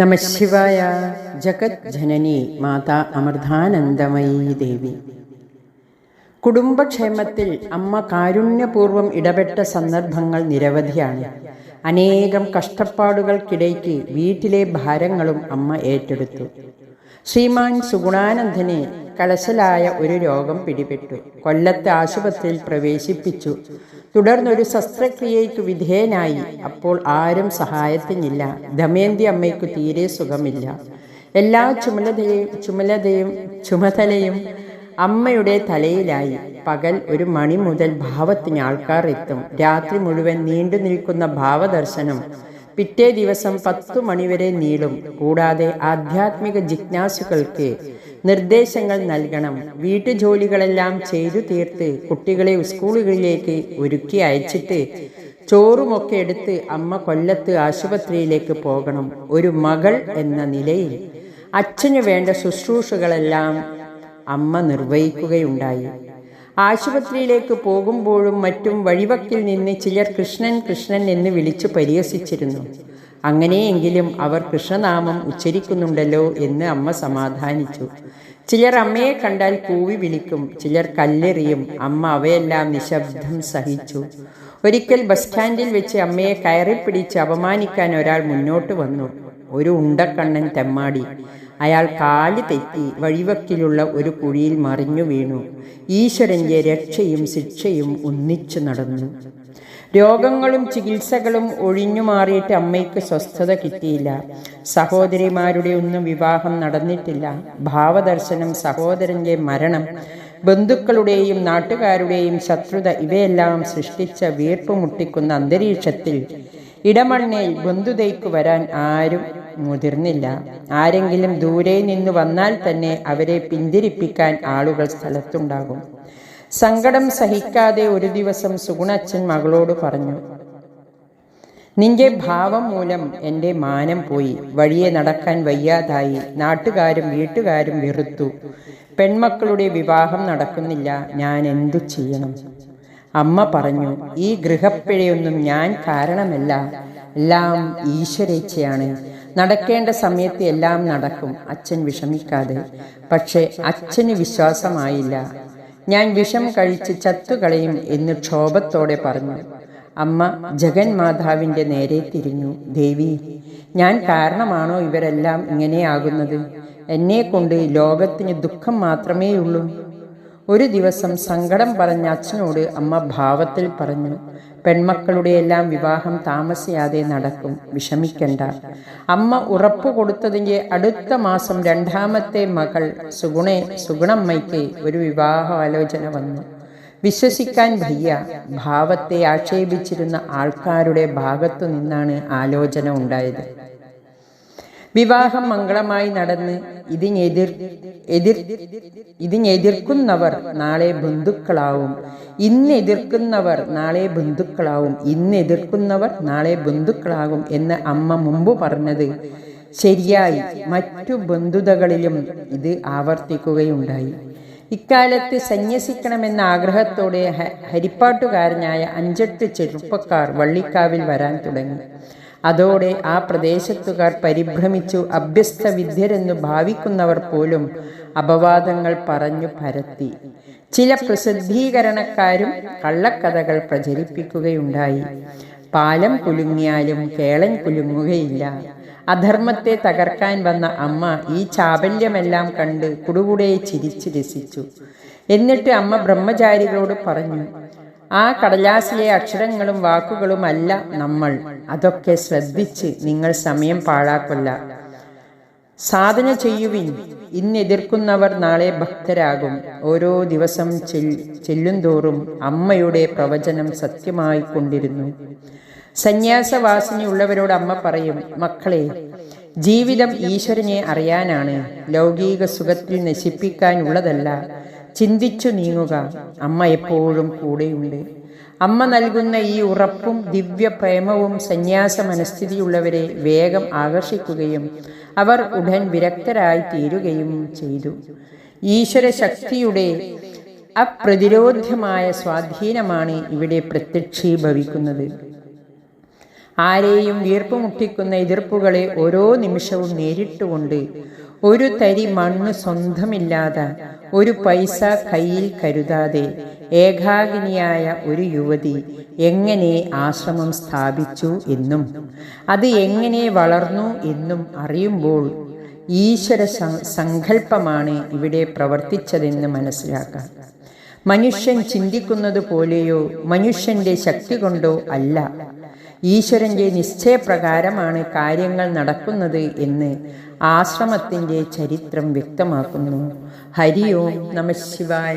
നമ ശിവായ ജഗത് ജനനി മാതാ അമൃതാനന്ദമയീ ദേവി. കുടുംബക്ഷേമത്തിൽ അമ്മ കാരുണ്യപൂർവം ഇടപെട്ട സന്ദർഭങ്ങൾ നിരവധിയാണ്. അനേകം കഷ്ടപ്പാടുകൾക്കിടയ്ക്ക് വീട്ടിലെ ഭാരങ്ങളും അമ്മ ഏറ്റെടുത്തു. ശ്രീമാൻ സുഗുണാനന്ദന് കലശലായ ഒരു രോഗം പിടിപെട്ടു. കൊല്ലത്തെ ആശുപത്രിയിൽ പ്രവേശിപ്പിച്ചു. തുടർന്നൊരു ശസ്ത്രക്രിയയ്ക്ക് വിധേയനായി. അപ്പോൾ ആരും സഹായത്തിനില്ല. ദമയന്തി അമ്മയ്ക്ക് തീരെ സുഖമില്ല. എല്ലാ ചുമലതയും ചുമലതയും ചുമതലയും അമ്മയുടെ തലയിലായി. പകൽ ഒരു മണി മുതൽ ഭാവത്തിന് ആൾക്കാർ എത്തും. രാത്രി മുഴുവൻ നീണ്ടു നിൽക്കുന്ന ഭാവദർശനം പിറ്റേ ദിവസം പത്തു മണിവരെ നീളും. കൂടാതെ ആധ്യാത്മിക ജിജ്ഞാസുകൾക്ക് നിർദ്ദേശങ്ങൾ നൽകണം. വീട്ടുജോലികളെല്ലാം ചെയ്തു തീർത്ത് കുട്ടികളെ സ്കൂളുകളിലേക്ക് ഒരുക്കി അയച്ചിട്ട് ചോറുമൊക്കെ എടുത്ത് അമ്മ കൊല്ലത്ത് ആശുപത്രിയിലേക്ക് പോകണം. ഒരു മകൾ എന്ന നിലയിൽ അച്ഛനു വേണ്ട ശുശ്രൂഷകളെല്ലാം അമ്മ നിർവഹിക്കുകയുണ്ടായി. ആശുപത്രിയിലേക്ക് പോകുമ്പോഴും മറ്റും വഴിവക്കിൽ നിന്ന് ചിലർ കൃഷ്ണൻ കൃഷ്ണൻ എന്ന് വിളിച്ചു പരിഹസിച്ചിരുന്നു. അങ്ങനെയെങ്കിലും അവർ കൃഷ്ണനാമം ഉച്ചരിക്കുന്നുണ്ടല്ലോ എന്ന് അമ്മ സമാധാനിച്ചു. ചിലർ അമ്മയെ കണ്ടാൽ കൂവി വിളിക്കും ചിലർ കല്ലെറിയും അമ്മ അവയെല്ലാം നിശബ്ദം സഹിച്ചു. ഒരിക്കൽ ബസ് സ്റ്റാൻഡിൽ വെച്ച് അമ്മയെ കയറിപ്പിടിച്ച് അപമാനിക്കാൻ ഒരാൾ മുന്നോട്ട് വന്നു. ഒരു ഉണ്ടക്കണ്ണൻ തെമ്മാടി. അയാൾ കാൽ തെറ്റി വഴിവക്കിലുള്ള ഒരു കുഴിയിൽ മറിഞ്ഞു വീണു. ഈശ്വരന്റെ രക്ഷയും ശിക്ഷയും ഒന്നിച്ചു നടന്നു. രോഗങ്ങളും ചികിത്സകളും ഒഴിഞ്ഞു മാറിയിട്ട് അമ്മയ്ക്ക് സ്വസ്ഥത കിട്ടിയില്ല. സഹോദരിമാരുടെ ഒന്നും വിവാഹം നടന്നിട്ടില്ല. ഭാവദർശനം സഹോദരന്റെ മരണം ബന്ധുക്കളുടെയും നാട്ടുകാരുടെയും ശത്രുത ഇവയെല്ലാം സൃഷ്ടിച്ച വീർപ്പ് മുട്ടിക്കുന്ന അന്തരീക്ഷത്തിൽ ഇടമണ്ണയിൽ ബന്ധുതയ്ക്ക് വരാൻ ആരും മുതിർന്നില്ല. ആരെങ്കിലും ദൂരെ നിന്ന് വന്നാൽ തന്നെ അവരെ പിന്തിരിപ്പിക്കാൻ ആളുകൾ സ്ഥലത്തുണ്ടാകും. സങ്കടം സഹിക്കാതെ ഒരു ദിവസം സുഗുണച്ഛൻ മകളോട് പറഞ്ഞു നിന്റെ ഭാവം മൂലം എന്റെ മാനം പോയി. വഴിയെ നടക്കാൻ വയ്യാതായി. നാട്ടുകാരും വീട്ടുകാരും വെറുത്തു. പെൺമക്കളുടെ വിവാഹം നടക്കുന്നില്ല. ഞാൻ എന്തു ചെയ്യണം? അമ്മ പറഞ്ഞു ഈ ഗൃഹപ്പിഴയൊന്നും ഞാൻ കാരണമല്ല. എല്ലാം ഈശ്വരേച്ഛയാണ്. നടക്കേണ്ട സമയത്ത് എല്ലാം നടക്കും. അച്ഛൻ വിഷമിക്കാതെ. പക്ഷെ അച്ഛന് വിശ്വാസമായില്ല. ഞാൻ വിഷം കഴിച്ച് ചത്തുകളയും എന്ന് ക്ഷോഭത്തോടെ പറഞ്ഞു. അമ്മ ജഗന്മാതാവിന്റെ നേരെ തിരിഞ്ഞു. ദേവി ഞാൻ കാരണമാണോ ഇവരെല്ലാം ഇങ്ങനെയാകുന്നത്? എന്നെ കൊണ്ട് ലോകത്തിന് ദുഃഖം മാത്രമേയുള്ളൂ. ഒരു ദിവസം സങ്കടം പറഞ്ഞ അച്ഛനോട് അമ്മ ഭാവത്തിൽ പറഞ്ഞു പെൺമക്കളുടെ എല്ലാം വിവാഹം താമസിയാതെ നടക്കും വിഷമിക്കണ്ട. അമ്മ ഉറപ്പു കൊടുത്തതിന്റെ അടുത്ത മാസം രണ്ടാമത്തെ മകൾ സുഗുണെ സുഗുണമ്മയ്ക്ക് ഒരു വിവാഹ ആലോചന വന്നു. വിശ്വസിക്കാൻ വയ്യ ഭാവത്തെ ആക്ഷേപിച്ചിരുന്ന ആൾക്കാരുടെ ഭാഗത്തു നിന്നാണ് ആലോചന ഉണ്ടായത്. വിവാഹം മംഗളമായി നടന്ന് ഇതിനെതിർ എതിർ ഇതിനെതിർക്കുന്നവർ നാളെ ബന്ധുക്കളാവും. ഇന്ന് എതിർക്കുന്നവർ നാളെ ബന്ധുക്കളാവും. ഇന്ന് എതിർക്കുന്നവർ നാളെ ബന്ധുക്കളാകും എന്ന് അമ്മ മുമ്പ് പറഞ്ഞത് ശരിയായി. മറ്റു ബന്ധുതകളിലും ഇത് ആവർത്തിക്കുകയുണ്ടായി. ഇക്കാലത്ത് സന്യസിക്കണമെന്ന ആഗ്രഹത്തോടെ ഹരിപ്പാട്ടുകാരനായ അഞ്ചെട്ട് ചെറുപ്പക്കാർ വള്ളിക്കാവിൽ വരാൻ തുടങ്ങി. അതോടെ ആ പ്രദേശത്തുകാർ പരിഭ്രമിച്ചു. അഭ്യസ്ത വിദ്യരെന്ന് ഭാവിക്കുന്നവർ പോലും അപവാദങ്ങൾ പറഞ്ഞു പരത്തി. ചില പ്രസിദ്ധീകരണക്കാരും കള്ളക്കഥകൾ പ്രചരിപ്പിക്കുകയുണ്ടായി. പാലം കുലുങ്ങിയാലും കേളൻ കുലുങ്ങുകയില്ല. അധർമ്മത്തെ തകർക്കാൻ വന്ന അമ്മ ഈ ചാബല്യമെല്ലാം കണ്ട് കുടുകുടെ ചിരിച്ചു രസിച്ചു. എന്നിട്ട് അമ്മ ബ്രഹ്മചാരികളോട് പറഞ്ഞു ആ കടലാസിലെ അക്ഷരങ്ങളും വാക്കുകളും അല്ല നമ്മൾ. അതൊക്കെ ശ്രദ്ധിച്ച് നിങ്ങൾ സമയം പാഴാക്കല്ല. സാധന ചെയ്യുവിൻ. ഇന്ന് എതിർക്കുന്നവർ നാളെ ഭക്തരാകും. ഓരോ ദിവസം ചെല്ലുന്തോറും അമ്മയുടെ പ്രവചനം സത്യമായി കൊണ്ടിരുന്നു. സന്യാസവാസിനിയുള്ളവരോട് അമ്മ പറയും മക്കളെ ജീവിതം ഈശ്വരനെ അറിയാനാണ്. ലൗകിക സുഖത്തിൽ നശിപ്പിക്കാനുള്ളതല്ല ചിന്തിച്ചു നീങ്ങുക. അമ്മ എപ്പോഴും കൂടെയുണ്ട്. അമ്മ നൽകുന്ന ഈ ഉറപ്പും ദിവ്യ പ്രേമവും സന്യാസ മനസ്ഥിതിയുള്ളവരെ വേഗം ആകർഷിക്കുകയും അവർ ഉടൻ വിരക്തരായി തീരുകയും ചെയ്തു. ഈശ്വര ശക്തിയുടെ അപ്രതിരോധ്യമായ സ്വാധീനമാണ് ഇവിടെ പ്രത്യക്ഷീഭവിക്കുന്നത്. ആരെയും വീർപ്പുമുട്ടിക്കുന്ന എതിർപ്പുകളെ ഓരോ നിമിഷവും നേരിട്ടുകൊണ്ട് ഒരു തരി മണ്ണ് സ്വന്തമില്ലാതെ ഒരു പൈസ കയ്യിൽ കരുതാതെ ഏകാഗിനിയായ ഒരു യുവതി എങ്ങനെ ആശ്രമം സ്ഥാപിച്ചു എന്നും അത് എങ്ങനെ വളർന്നു എന്നും അറിയുമ്പോൾ ഈശ്വര സങ്കല്പമാണ് ഇവിടെ പ്രവർത്തിച്ചതെന്ന് മനസ്സിലാക്കാം. മനുഷ്യൻ ചിന്തിക്കുന്നത് പോലെയോ മനുഷ്യന്റെ ശക്തി കൊണ്ടോ അല്ല. ഈശ്വരന്റെ നിശ്ചയപ്രകാരമാണ് കാര്യങ്ങൾ നടക്കുന്നത് എന്ന് ആശ്രമത്തിന്റെ ചരിത്രം വ്യക്തമാക്കുന്നു. ഹരി ഓം നമ ശിവായ.